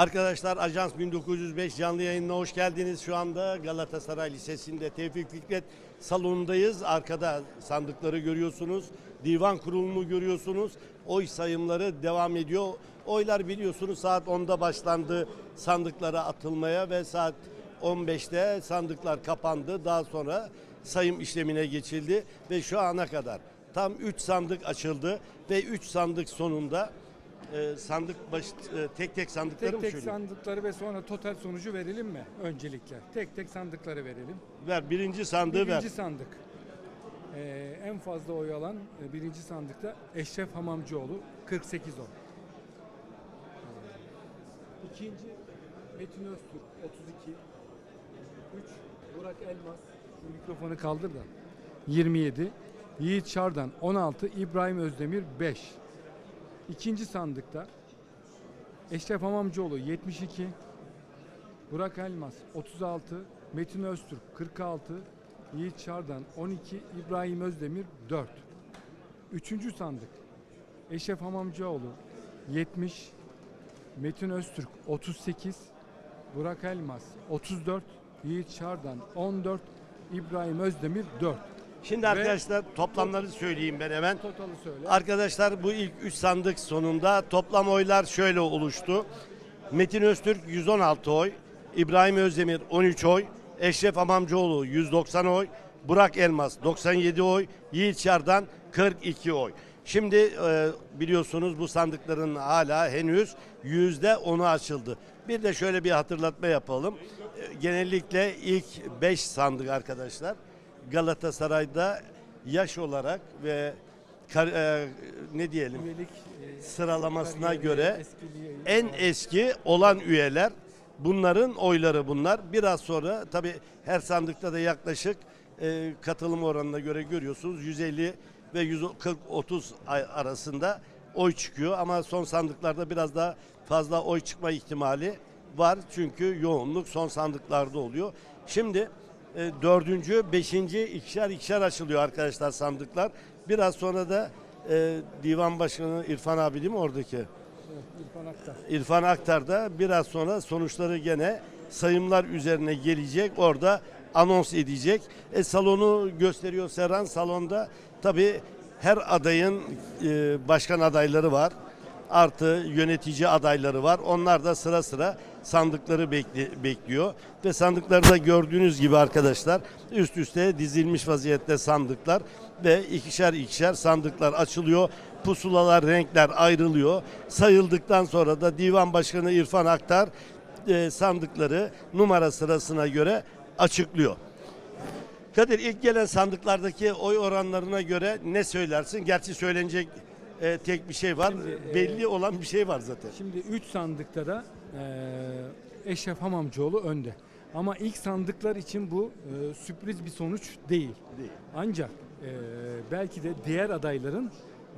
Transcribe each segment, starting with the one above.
Arkadaşlar Ajans 1905 canlı yayınına hoş geldiniz. Şu anda Galatasaray Lisesi'nde Tevfik Fikret salonundayız. Arkada sandıkları görüyorsunuz. Divan kurulunu görüyorsunuz. Oy sayımları devam ediyor. Oylar biliyorsunuz saat 10'da başlandı sandıklara atılmaya ve saat 15'te sandıklar kapandı. Daha sonra sayım işlemine geçildi ve şu ana kadar tam 3 sandık açıldı ve 3 sandık sonunda e, sandık baş, e, tek tek sandıkları Tek mı tek söyleyeyim? sandıkları ve sonra total sonucu verelim mi öncelikle? Tek tek sandıkları verelim. Ver birinci sandığı birinci ver. sandık. Ee, en fazla oy alan e, birinci sandıkta Eşref Hamamcıoğlu 48 oy. Ee, İkinci Metin Öztürk 32. 3 Burak Elmas. Şu mikrofonu kaldır da. 27. Yiğit Şardan 16. İbrahim Özdemir 5. İkinci sandıkta Eşref Hamamcıoğlu 72. Burak Elmas 36, Metin Öztürk 46, Yiğit Şardan 12, İbrahim Özdemir 4. Üçüncü sandık Eşref Hamamcıoğlu 70, Metin Öztürk 38, Burak Elmas 34, Yiğit Şardan 14, İbrahim Özdemir 4. Şimdi arkadaşlar toplamları söyleyeyim ben hemen. Totalı söyle. Arkadaşlar bu ilk 3 sandık sonunda toplam oylar şöyle oluştu. Metin Öztürk 116 oy, İbrahim Özdemir 13 oy, Eşref Amamcıoğlu 190 oy, Burak Elmas 97 oy, Yiğit Şardan 42 oy. Şimdi e, biliyorsunuz bu sandıkların hala henüz yüzde onu açıldı. Bir de şöyle bir hatırlatma yapalım. E, genellikle ilk 5 sandık arkadaşlar Galatasaray'da yaş olarak ve kar- e, ne diyelim Üyelik e, sıralamasına göre en eski olan üyeler bunların oyları bunlar. Biraz sonra tabi her sandıkta da yaklaşık e, katılım oranına göre görüyorsunuz 150 ve 140-30 ay- arasında oy çıkıyor ama son sandıklarda biraz daha fazla oy çıkma ihtimali var çünkü yoğunluk son sandıklarda oluyor. Şimdi e, dördüncü, beşinci ikişer ikişer açılıyor arkadaşlar sandıklar. Biraz sonra da e, divan başkanı İrfan abi değil mi oradaki? Evet, İrfan Aktar. İrfan Aktar da biraz sonra sonuçları gene sayımlar üzerine gelecek. Orada anons edecek. E, salonu gösteriyor Serhan. Salonda tabii her adayın e, başkan adayları var. Artı yönetici adayları var. Onlar da sıra sıra sandıkları bekli- bekliyor. Ve sandıkları da gördüğünüz gibi arkadaşlar üst üste dizilmiş vaziyette sandıklar ve ikişer ikişer sandıklar açılıyor. Pusulalar, renkler ayrılıyor. Sayıldıktan sonra da Divan Başkanı İrfan Aktar e, sandıkları numara sırasına göre açıklıyor. Kadir ilk gelen sandıklardaki oy oranlarına göre ne söylersin? Gerçi söylenecek e, tek bir şey var. Şimdi, e, Belli olan bir şey var zaten. Şimdi 3 sandıkta da eee Eşref Hamamcıoğlu önde. Ama ilk sandıklar için bu eee, sürpriz bir sonuç değil. Değil. Ancak eee, belki de diğer adayların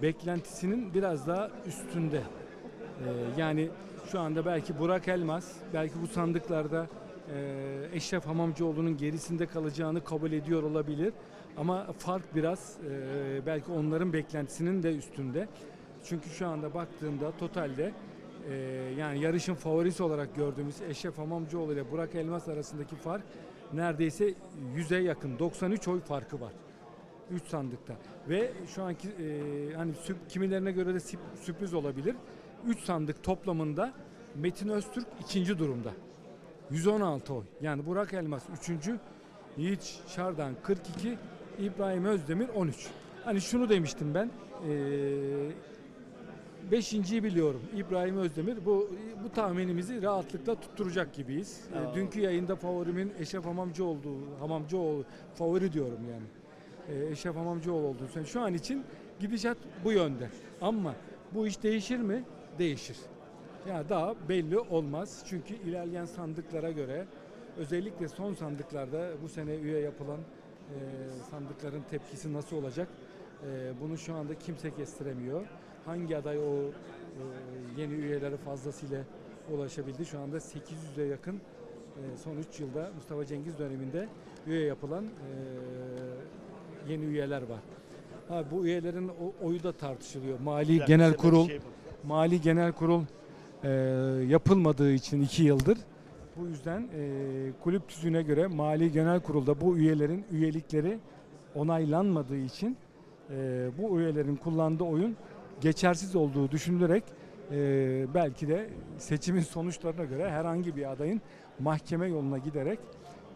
beklentisinin biraz daha üstünde. Eee, yani şu anda belki Burak Elmas, belki bu sandıklarda eee Eşref Hamamcıoğlu'nun gerisinde kalacağını kabul ediyor olabilir. Ama fark biraz eee, belki onların beklentisinin de üstünde. Çünkü şu anda baktığımda totalde eee, yani yarışın favorisi olarak gördüğümüz Eşref Hamamcıoğlu ile Burak Elmas arasındaki fark neredeyse 100'e yakın 93 oy farkı var. 3 sandıkta. Ve şu anki eee, hani kimilerine göre de sürpriz olabilir. 3 sandık toplamında Metin Öztürk ikinci durumda. 116 oy. Yani Burak Elmas 3. Yiğit Şardan 42, İbrahim Özdemir 13. Hani şunu demiştim ben. eee Beşinciyi biliyorum. İbrahim Özdemir. Bu bu tahminimizi rahatlıkla tutturacak gibiyiz. Tamam. dünkü yayında favorimin Eşref Hamamcı olduğu, Hamamcıoğlu favori diyorum yani. Ee, Eşref Hamamcıoğlu olduğu için şu an için gidişat bu yönde. Ama bu iş değişir mi? Değişir. Ya daha belli olmaz. Çünkü ilerleyen sandıklara göre özellikle son sandıklarda bu sene üye yapılan e, sandıkların tepkisi nasıl olacak? E, bunu şu anda kimse kestiremiyor. Hangi aday o e, yeni üyeleri fazlasıyla ulaşabildi? Şu anda 800'e yakın e, son 3 yılda Mustafa Cengiz döneminde üye yapılan e, yeni üyeler var. Ha, bu üyelerin o- oyu da tartışılıyor. Mali dakika, Genel Kurul şey. Mali Genel Kurul e, yapılmadığı için iki yıldır bu yüzden e, kulüp tüzüğüne göre Mali Genel Kurul'da bu üyelerin üyelikleri onaylanmadığı için e, bu üyelerin kullandığı oyun geçersiz olduğu düşünülerek e, belki de seçimin sonuçlarına göre herhangi bir adayın mahkeme yoluna giderek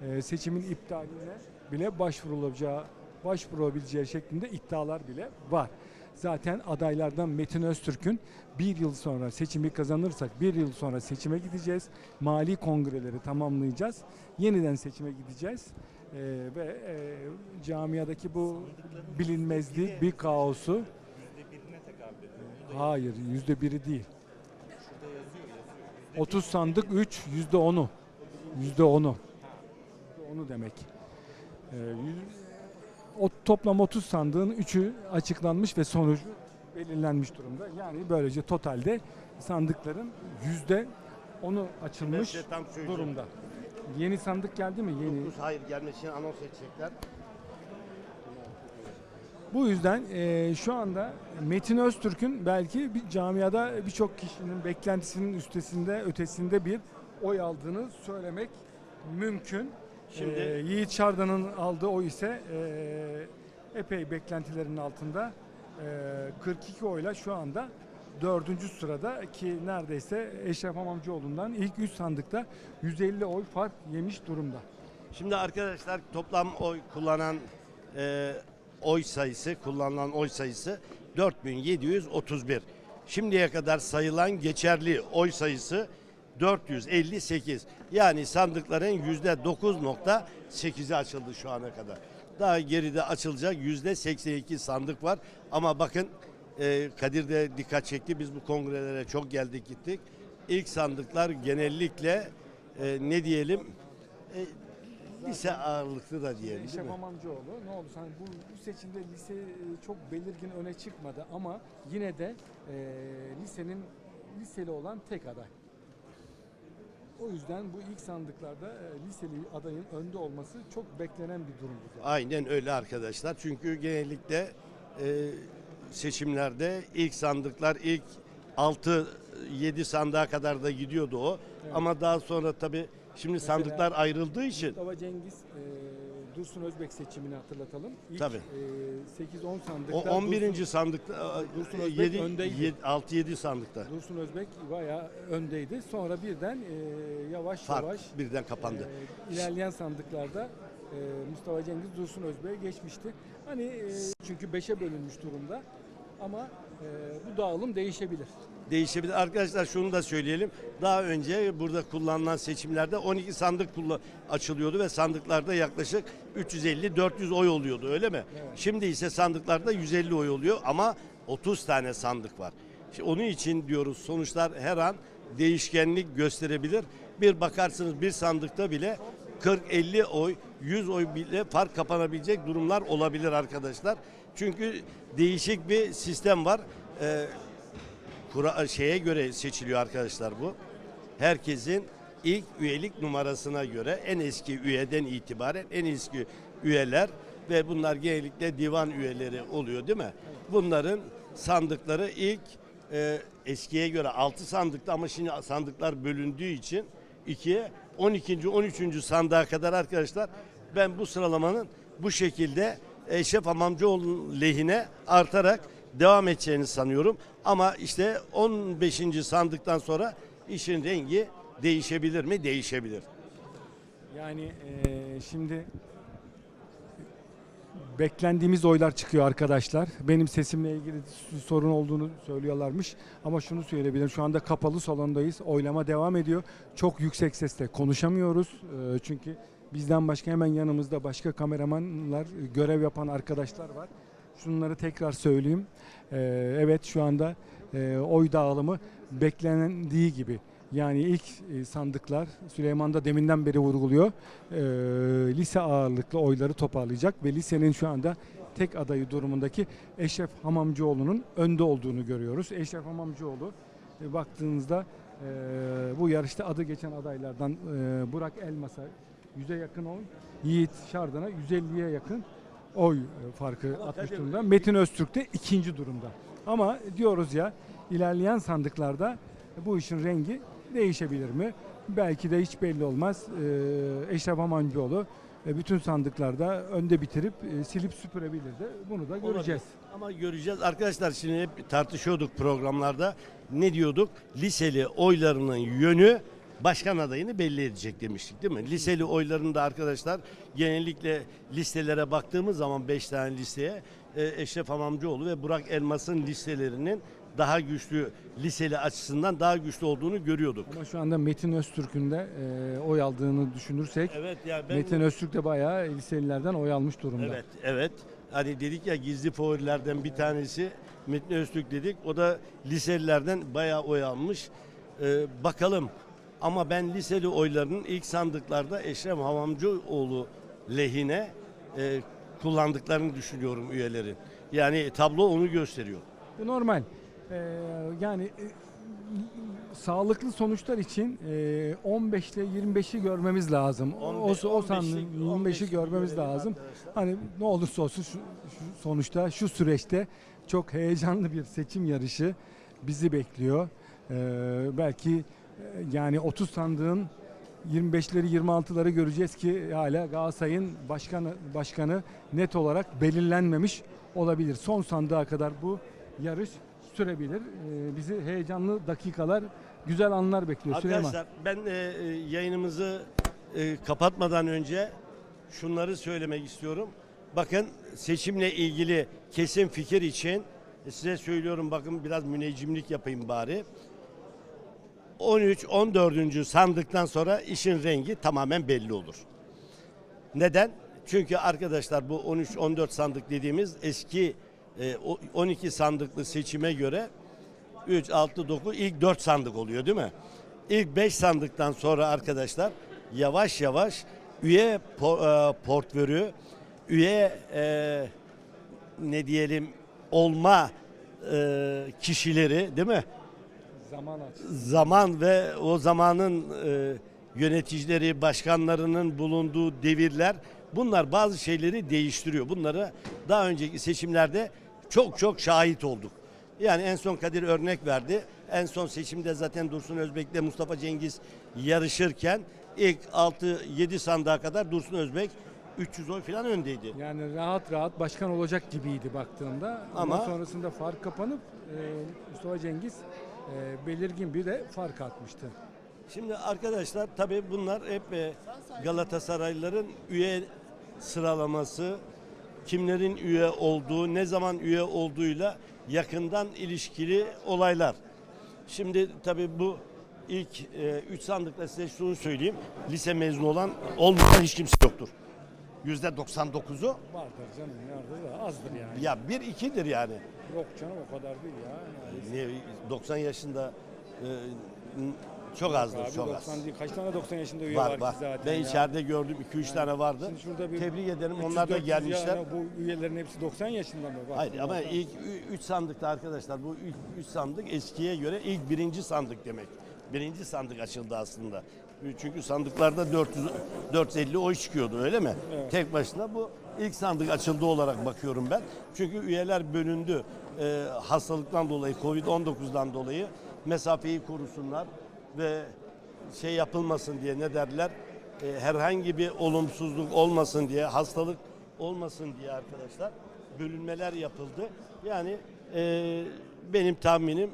e, seçimin iptaline bile başvurulacağı başvurulabileceği şeklinde iddialar bile var. Zaten adaylardan Metin Öztürk'ün bir yıl sonra seçimi kazanırsak bir yıl sonra seçime gideceğiz. Mali kongreleri tamamlayacağız. Yeniden seçime gideceğiz. Ee, ve e, camiadaki bu bilinmezliği, bir kaosu Hayır, yüzde biri değil. 30 sandık 3, yüzde onu. Yüzde onu. Onu demek. Ee, yüz- o toplam 30 sandığın 3'ü açıklanmış ve sonucu belirlenmiş durumda. Yani böylece totalde sandıkların yüzde onu açılmış durumda. Yeni sandık geldi mi? Yeni. Hayır gelmesi için anons edecekler. Bu yüzden e, şu anda Metin Öztürk'ün belki bir camiada birçok kişinin beklentisinin üstesinde ötesinde bir oy aldığını söylemek mümkün. Şimdi- E, Yiğit Şardan'ın aldığı oy ise e, epey beklentilerin altında. E, 42 oyla şu anda dördüncü sırada ki neredeyse Eşref Amamcıoğlu'ndan ilk 3 sandıkta 150 oy fark yemiş durumda. Şimdi arkadaşlar toplam oy kullanan e, oy sayısı, kullanılan oy sayısı 4731. Şimdiye kadar sayılan geçerli oy sayısı 458. Yani sandıkların yüzde 9.8'i açıldı şu ana kadar. Daha geride açılacak yüzde 82 sandık var. Ama bakın e, Kadir de dikkat çekti. Biz bu kongrelere çok geldik gittik. İlk sandıklar genellikle e, ne diyelim e, lise ağırlıklı da diyelim değil Eşref mi? Amamcıoğlu ne oldu? Hani bu, bu seçimde lise e, çok belirgin öne çıkmadı ama yine de e, lisenin liseli olan tek aday. O yüzden bu ilk sandıklarda e, liseli adayın önde olması çok beklenen bir durumdu. zaten. Aynen öyle arkadaşlar. Çünkü genellikle e, seçimlerde ilk sandıklar ilk 6-7 sandığa kadar da gidiyordu o. Ama daha sonra tabii şimdi Mesela- sandıklar ayrıldığı için Mustafa Cengiz, e, Dursun Özbek seçimini hatırlatalım. İlk Tabii. e, 8-10 sandıkta o 11. Dursun, sandıkta Dursun Özbek 7 öndeydi. 6-7 sandıkta Dursun Özbek bayağı öndeydi. Sonra birden e, yavaş fark yavaş birden kapandı. Ee, ilerleyen sandıklarda e, Mustafa Cengiz Dursun Özbek'e geçmişti. Hani e, çünkü beşe bölünmüş durumda ama e, bu dağılım değişebilir. Değişebilir. Arkadaşlar şunu da söyleyelim. Daha önce burada kullanılan seçimlerde 12 sandık açılıyordu ve sandıklarda yaklaşık 350-400 oy oluyordu öyle mi? Evet. Şimdi ise sandıklarda 150 oy oluyor ama 30 tane sandık var. Şimdi onun için diyoruz sonuçlar her an değişkenlik gösterebilir. Bir bakarsınız bir sandıkta bile 40-50 oy, 100 oy bile fark kapanabilecek durumlar olabilir arkadaşlar. Çünkü değişik bir sistem var. Ee, kura şeye göre seçiliyor arkadaşlar bu. Herkesin ilk üyelik numarasına göre en eski üyeden itibaren en eski üyeler ve bunlar genellikle divan üyeleri oluyor değil mi? Bunların sandıkları ilk e, eskiye göre 6 sandıkta ama şimdi sandıklar bölündüğü için 2'ye 12. 13. sandığa kadar arkadaşlar ben bu sıralamanın bu şekilde Eşref Amamcıoğlu'nun lehine artarak devam edeceğini sanıyorum. Ama işte 15. sandıktan sonra işin rengi değişebilir mi? Değişebilir. Yani e, şimdi beklendiğimiz oylar çıkıyor arkadaşlar. Benim sesimle ilgili sorun olduğunu söylüyorlarmış. Ama şunu söyleyebilirim. Şu anda kapalı salondayız. Oylama devam ediyor. Çok yüksek sesle konuşamıyoruz. E, çünkü bizden başka hemen yanımızda başka kameramanlar, görev yapan arkadaşlar var. Şunları tekrar söyleyeyim. E, evet şu anda e, oy dağılımı beklendiği gibi. Yani ilk e, sandıklar Süleyman da deminden beri vurguluyor. e, lise ağırlıklı oyları toparlayacak ve lisenin şu anda tek adayı durumundaki Eşref Hamamcıoğlu'nun önde olduğunu görüyoruz. Eşref Hamamcıoğlu e, baktığınızda bu yarışta adı geçen adaylardan Burak Elmas'a 100'e yakın oy, Yiğit Şardan'a 150'ye yakın oy farkı atmış durumda. Metin Öztürk de ikinci durumda. Ama diyoruz ya ilerleyen sandıklarda bu işin rengi değişebilir mi? Belki de hiç belli olmaz. Ee, Eşref Amancıoğlu e, bütün sandıklarda önde bitirip e, silip süpürebilir de bunu da göreceğiz. Ama göreceğiz. Arkadaşlar şimdi hep tartışıyorduk programlarda. Ne diyorduk? Liseli oylarının yönü başkan adayını belli edecek demiştik değil mi? Liseli oylarında arkadaşlar genellikle listelere baktığımız zaman 5 tane listeye e, Eşref Hamamcıoğlu ve Burak Elmas'ın listelerinin daha güçlü liseli açısından daha güçlü olduğunu görüyorduk. Ama şu anda Metin Öztürk'ün de e, oy aldığını düşünürsek Evet ya ben Metin Öztürk de bayağı liselilerden oy almış durumda. Evet, evet. Hani dedik ya gizli favorilerden bir tanesi Metin Öztürk dedik. O da liselilerden bayağı oy almış. Ee, bakalım. Ama ben liseli oylarının ilk sandıklarda Eşref Havamcıoğlu lehine e, kullandıklarını düşünüyorum üyelerin. Yani tablo onu gösteriyor. Bu normal. Ee, yani e, sağlıklı sonuçlar için e, 15 ile 25'i görmemiz lazım. O, o, o sandığın 25'i görmemiz lazım. Hani ne olursa olsun şu, şu sonuçta şu süreçte çok heyecanlı bir seçim yarışı bizi bekliyor. Ee, belki yani 30 sandığın 25'leri 26'ları göreceğiz ki hala Galatasaray'ın başkanı başkanı net olarak belirlenmemiş olabilir. Son sandığa kadar bu yarış sürebilir. Ee, bizi heyecanlı dakikalar, güzel anlar bekliyor. Arkadaşlar ben e, e, yayınımızı e, kapatmadan önce şunları söylemek istiyorum. Bakın seçimle ilgili kesin fikir için e, size söylüyorum bakın biraz müneccimlik yapayım bari. 13-14. sandıktan sonra işin rengi tamamen belli olur. Neden? Çünkü arkadaşlar bu 13-14 sandık dediğimiz eski e, o- 12 sandıklı seçime göre 3, 6, 9 ilk 4 sandık oluyor değil mi? İlk 5 sandıktan sonra arkadaşlar yavaş yavaş üye e, portföyü, üye e, ne diyelim olma e, kişileri değil mi? Zaman zaman ve o zamanın e, yöneticileri, başkanlarının bulunduğu devirler bunlar bazı şeyleri değiştiriyor. Bunları daha önceki seçimlerde çok çok şahit olduk. Yani en son Kadir örnek verdi. En son seçimde zaten Dursun Özbek'le Mustafa Cengiz yarışırken ilk 6-7 sandığa kadar Dursun Özbek 300 oy falan öndeydi. Yani rahat rahat başkan olacak gibiydi baktığımda. Ama, Ama- sonrasında fark kapanıp e, Mustafa Cengiz e, belirgin bir de fark atmıştı. Şimdi arkadaşlar tabii bunlar hep e, Galatasaraylıların üye sıralaması, kimlerin üye olduğu, ne zaman üye olduğuyla yakından ilişkili olaylar. Şimdi tabii bu ilk 3 sandıkta size şunu söyleyeyim. Lise mezunu olan olmayan hiç kimse yoktur. Yüzde 99'u Vardır canım nerede da azdır yani. ya bir ikidir yani. Yok canım o kadar değil ya. Niye 90 yaşında e, n- çok azdır, Abi çok 90 az. değil. Kaç tane 90 yaşında üye Var var, zaten Ben ya. içeride gördüm 2-3 tane vardı. Şimdi şurada bir Tebrik ederim. 300, Onlar da 400 gelmişler. yani bu üyelerin hepsi 90 yaşında mı? Hayır ama ilk 3 sandıkta arkadaşlar bu 3 sandık eskiye göre ilk birinci sandık demek. Birinci sandık açıldı aslında. Çünkü sandıklarda 400 450 oy çıkıyordu öyle mi? Evet. Tek başına bu ilk sandık açıldı olarak bakıyorum ben. Çünkü üyeler bölündü. Ee, hastalıktan dolayı, Covid-19'dan dolayı mesafeyi korusunlar ve şey yapılmasın diye ne derler? Ee, herhangi bir olumsuzluk olmasın diye, hastalık olmasın diye arkadaşlar bölünmeler yapıldı. Yani e, benim tahminim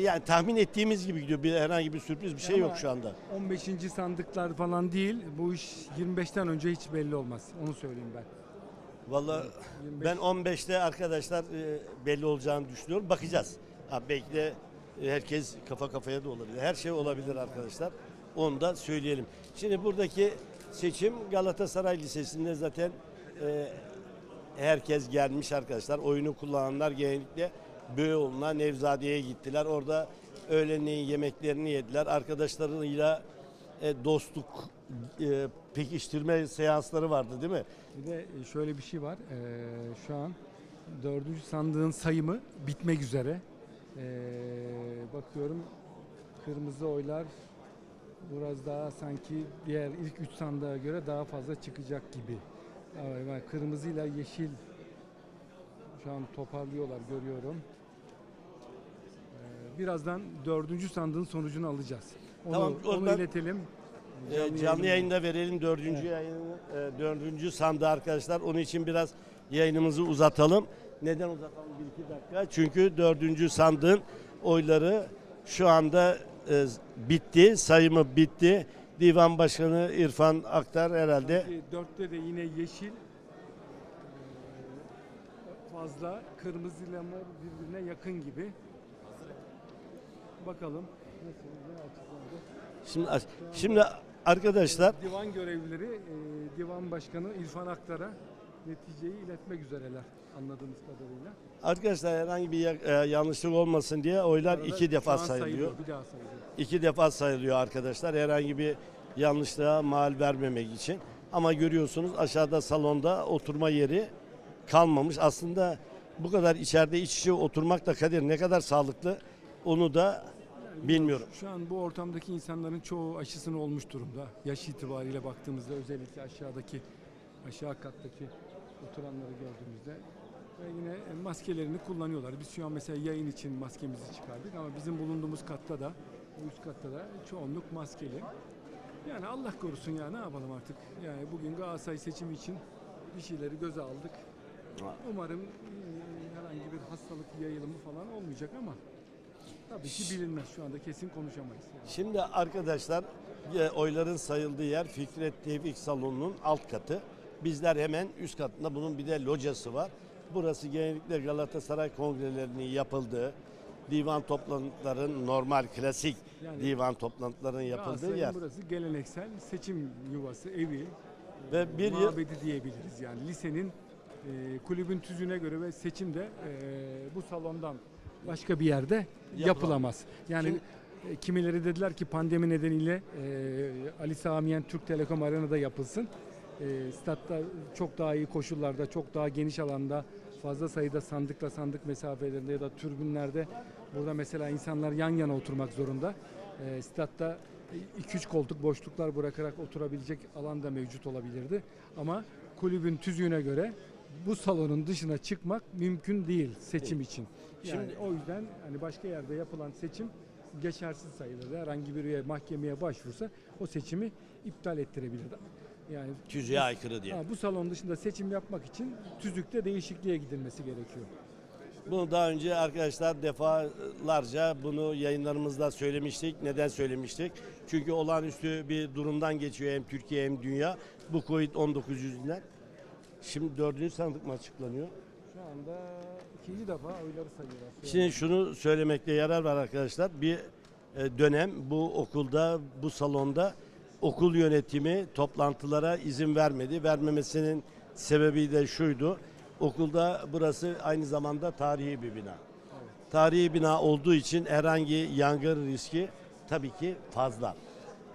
yani tahmin ettiğimiz gibi gidiyor. Bir herhangi bir sürpriz bir şey Ama yok şu anda. 15. sandıklar falan değil. Bu iş 25'ten önce hiç belli olmaz. Onu söyleyeyim ben. Vallahi 25. ben 15'te arkadaşlar e, belli olacağını düşünüyorum. Bakacağız. Ha, belki de e, herkes kafa kafaya da olabilir. Her şey olabilir arkadaşlar. Onu da söyleyelim. Şimdi buradaki seçim Galatasaray Lisesi'nde zaten e, herkes gelmiş arkadaşlar. Oyunu kullananlar genellikle Beyoğlu'na, Nevzade'ye gittiler. Orada öğlenleyin yemeklerini yediler. Arkadaşlarıyla e, dostluk e, pekiştirme seansları vardı değil mi? Bir de şöyle bir şey var. Ee, şu an dördüncü sandığın sayımı bitmek üzere. Ee, bakıyorum kırmızı oylar biraz daha sanki diğer ilk üç sandığa göre daha fazla çıkacak gibi. Evet, kırmızıyla yeşil şu an toparlıyorlar görüyorum. Birazdan dördüncü sandığın sonucunu alacağız. Onu, Tamam, onu oradan- iletelim. Ee, Canlı, yayında. verelim dördüncü yayını, e, dördüncü sandığı arkadaşlar. Onun için biraz yayınımızı uzatalım. Neden uzatalım bir iki dakika? Çünkü dördüncü sandığın oyları şu anda e, bitti, sayımı bitti. Divan Başkanı İrfan Aktar herhalde Dörtte de yine yeşil. ee, Fazla kırmızı ile mor birbirine yakın gibi. Bakalım. Şimdi şimdi arkadaşlar Divan görevlileri, e, divan başkanı İrfan Aktar'a neticeyi iletmek üzereler anladığımız kadarıyla. arkadaşlar herhangi bir e, yanlışlık olmasın diye oylar Arada iki defa an sayılıyor. Bir daha sayılıyor. iki defa sayılıyor arkadaşlar. Herhangi bir yanlışlığa mal vermemek için. Ama görüyorsunuz aşağıda salonda oturma yeri kalmamış. Aslında bu kadar içeride iç içe oturmak da Kadir ne kadar sağlıklı onu da bilmiyorum. Şu an bu ortamdaki insanların çoğu aşısını olmuş durumda. Yaş itibariyle baktığımızda özellikle aşağıdaki aşağı kattaki oturanları gördüğümüzde ve yine maskelerini kullanıyorlar. Biz şu an mesela yayın için maskemizi çıkardık ama bizim bulunduğumuz katta da üst katta da çoğunluk maskeli. Yani Allah korusun ya ne yapalım artık. Yani bugün Galatasaray seçimi için bir şeyleri göze aldık. Umarım e, herhangi bir hastalık yayılımı falan olmayacak ama tabii ki bilinmez. Şu anda kesin konuşamayız. Yani. Şimdi arkadaşlar e, oyların sayıldığı yer Fikret Tevfik Salonu'nun alt katı. Bizler hemen üst katında bunun bir de locası var. Burası genellikle Galatasaray kongrelerinin yapıldığı, divan toplantıların normal klasik Yani divan toplantılarının yapıldığı yer. burası geleneksel seçim yuvası, evi, Ve e, bir mabedi diyebiliriz. Yani lisenin e, kulübün tüzüğüne göre ve seçimde e, bu salondan başka bir yerde yapılamaz. Yani Şimdi- e, kimileri dediler ki pandemi nedeniyle e, Ali Sami Yen Türk Telekom Arena'da yapılsın. E, statta çok daha iyi koşullarda, çok daha geniş alanda fazla sayıda sandıkla sandık mesafelerinde ya da türbünlerde burada mesela insanlar yan yana oturmak zorunda. E, statta 2-3 koltuk boşluklar bırakarak oturabilecek alan da mevcut olabilirdi. Ama kulübün tüzüğüne göre bu salonun dışına çıkmak mümkün değil seçim için. Yani Şimdi- o yüzden hani başka yerde yapılan seçim geçersiz sayılırdı. Herhangi bir üye mahkemeye başvursa o seçimi iptal ettirebilirdi. Yani tüzüğe aykırı diye. ha, bu salon dışında seçim yapmak için tüzükte değişikliğe gidilmesi gerekiyor. Bunu daha önce arkadaşlar defalarca bunu yayınlarımızda söylemiştik. Neden söylemiştik? Çünkü olağanüstü bir durumdan geçiyor hem Türkiye hem dünya. Bu Covid-19 yüzünden. Şimdi dördüncü sandık mı açıklanıyor? Şu anda ikinci defa oyları sayıyorlar. Şimdi şunu söylemekte yarar var arkadaşlar. Bir e, dönem bu okulda, bu salonda okul yönetimi toplantılara izin vermedi. Vermemesinin sebebi de şuydu. Okulda burası aynı zamanda tarihi bir bina. Tarihi bina olduğu için herhangi yangın riski tabii ki fazla.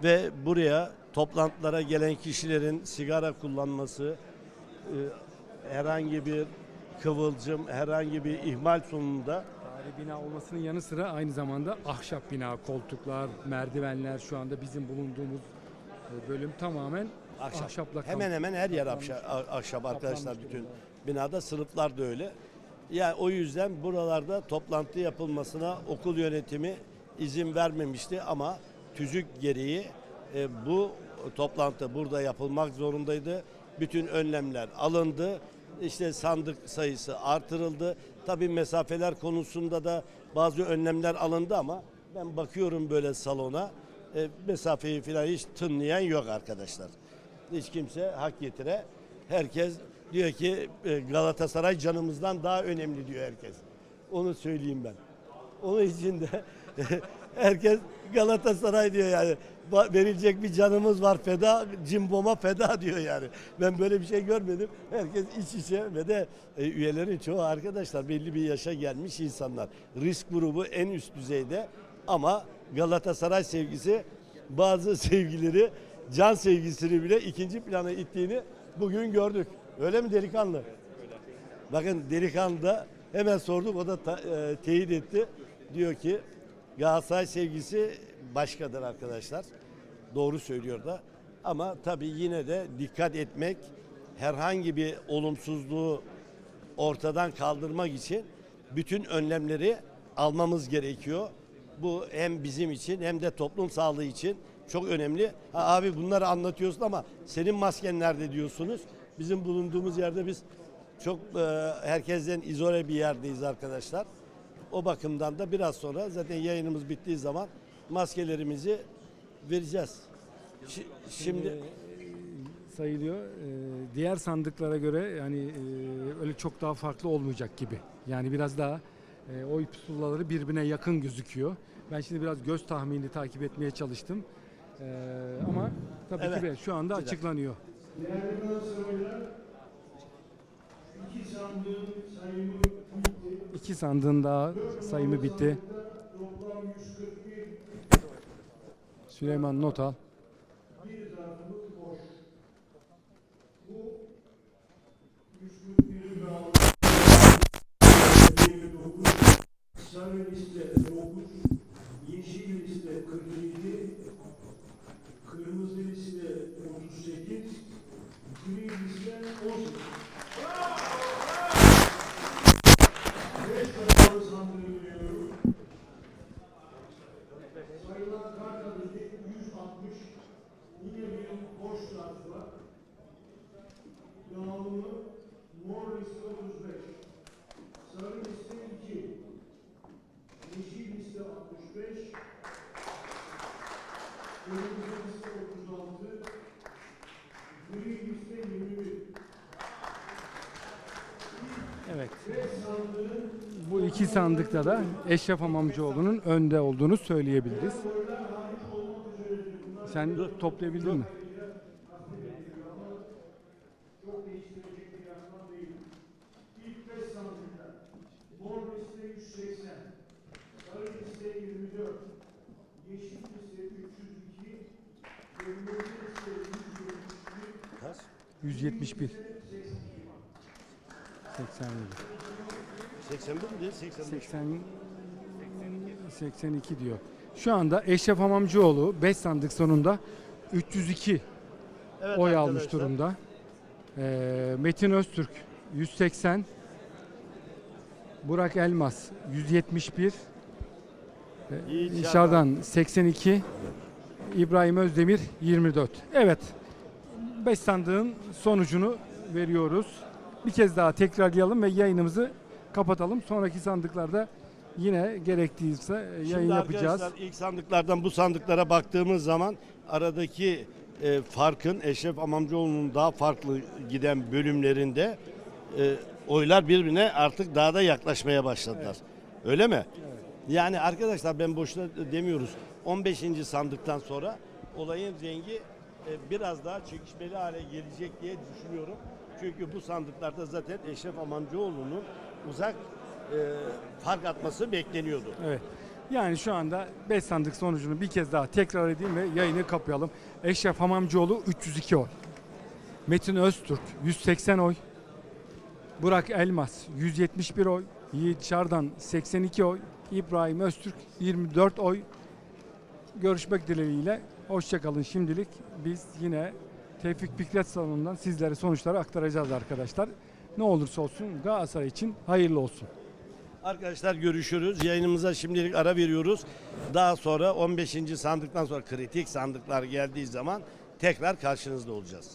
Ve buraya toplantılara gelen kişilerin sigara kullanması, herhangi bir kıvılcım, herhangi bir ihmal sonunda Tarihi bina olmasının yanı sıra aynı zamanda ahşap bina, koltuklar, merdivenler şu anda bizim bulunduğumuz e, bölüm tamamen ahşap. ahşapla kap- Hemen hemen her yer ahşap, ahşap arkadaşlar bütün durumda. binada sınıflar da öyle. Yani o yüzden buralarda toplantı yapılmasına okul yönetimi izin vermemişti ama tüzük gereği e, bu toplantı burada yapılmak zorundaydı. Bütün önlemler alındı. İşte sandık sayısı artırıldı. Tabii mesafeler konusunda da bazı önlemler alındı ama ben bakıyorum böyle salona e, mesafeyi falan hiç tınlayan yok arkadaşlar. Hiç kimse hak getire. Herkes diyor ki e, Galatasaray canımızdan daha önemli diyor herkes. Onu söyleyeyim ben. Onun için de herkes Galatasaray diyor yani. Verilecek bir canımız var feda, cimboma feda diyor yani. Ben böyle bir şey görmedim. Herkes iç içe ve de e, üyelerin çoğu arkadaşlar belli bir yaşa gelmiş insanlar. Risk grubu en üst düzeyde ama Galatasaray sevgisi bazı sevgileri can sevgisini bile ikinci plana ittiğini bugün gördük. Öyle mi delikanlı? Bakın delikanlı da hemen sorduk o da ta- e, teyit etti. Diyor ki Galatasaray sevgisi başkadır arkadaşlar. Doğru söylüyor da. Ama tabii yine de dikkat etmek herhangi bir olumsuzluğu ortadan kaldırmak için bütün önlemleri almamız gerekiyor. Bu hem bizim için hem de toplum sağlığı için çok önemli. Ha, abi bunları anlatıyorsun ama senin masken nerede diyorsunuz? Bizim bulunduğumuz yerde biz çok e, herkesten izole bir yerdeyiz arkadaşlar. O bakımdan da biraz sonra zaten yayınımız bittiği zaman maskelerimizi vereceğiz. Şi- Şimdi sayılıyor. Ee, diğer sandıklara göre yani e, öyle çok daha farklı olmayacak gibi. Yani biraz daha e, oy pusulaları birbirine yakın gözüküyor. Ben şimdi biraz göz tahminini takip etmeye çalıştım. Ee, ama tabii Evet. ki de şu anda açıklanıyor. Değerli Galatasaraylılar, iki sandığın sayımı bitti. İki sandığın daha sayımı bitti. Toplam 141 Süleyman not al. bir zarfımız boş. Bu 141'in dağılımı 29, sarı liste 9, yeşil liste 42, kırmızı liste 38, gri liste 18. Beş kapalı sandığı görüyorum. Sayılan kart adedi 160. Yine bir boş zarf var. Dağılımı mor liste 35. Sarı liste 2. Yeşil liste 65. Kırmızı liste 36. Gri liste 21. Evet. Beş sandığın Bu iki sandıkta da Eşref Amamcıoğlu'nun önde olduğunu söyleyebiliriz. Sen toplayabildin mi? çok değiştirecek bir rakam değil. İlk beş sandıkta mor liste 180, sarı liste 24, yeşil liste 302, kırmızı liste 171, Kaç? 171. 87. 81 mi değil 85. 80 82 diyor. Şu anda Eşref Hamamcıoğlu 5 sandık sonunda 302 Evet oy arkadaşlar. almış durumda. Ee, Metin Öztürk 180 Burak Elmas 171 Yiğit Şardan. Şardan 82 İbrahim Özdemir 24. Evet. 5 sandığın sonucunu veriyoruz. Bir kez daha tekrarlayalım ve yayınımızı kapatalım. Sonraki sandıklarda yine gerektiyse yayın Şimdi yapacağız. arkadaşlar ilk sandıklardan bu sandıklara baktığımız zaman aradaki e, farkın Eşref Amamcıoğlu'nun daha farklı giden bölümlerinde e, oylar birbirine artık daha da yaklaşmaya başladılar. Öyle mi? Yani arkadaşlar ben boşuna demiyoruz. 15. sandıktan sonra olayın rengi e, biraz daha çekişmeli hale gelecek diye düşünüyorum. Çünkü bu sandıklarda zaten Eşref Amamcıoğlu'nun uzak e, fark atması bekleniyordu. Evet. Yani şu anda 5 sandık sonucunu bir kez daha tekrar edeyim ve yayını kapayalım. Eşref Hamamcıoğlu 302 oy. Metin Öztürk 180 oy. Burak Elmas 171 oy. Yiğit Şardan 82 oy. İbrahim Öztürk 24 oy. Görüşmek dileğiyle. Hoşçakalın şimdilik. Biz yine Tevfik Fikret Salonu'ndan sizlere sonuçları aktaracağız arkadaşlar. Ne olursa olsun Galatasaray için hayırlı olsun. Arkadaşlar görüşürüz. Yayınımıza şimdilik ara veriyoruz. Daha sonra 15. sandıktan sonra kritik sandıklar geldiği zaman tekrar karşınızda olacağız.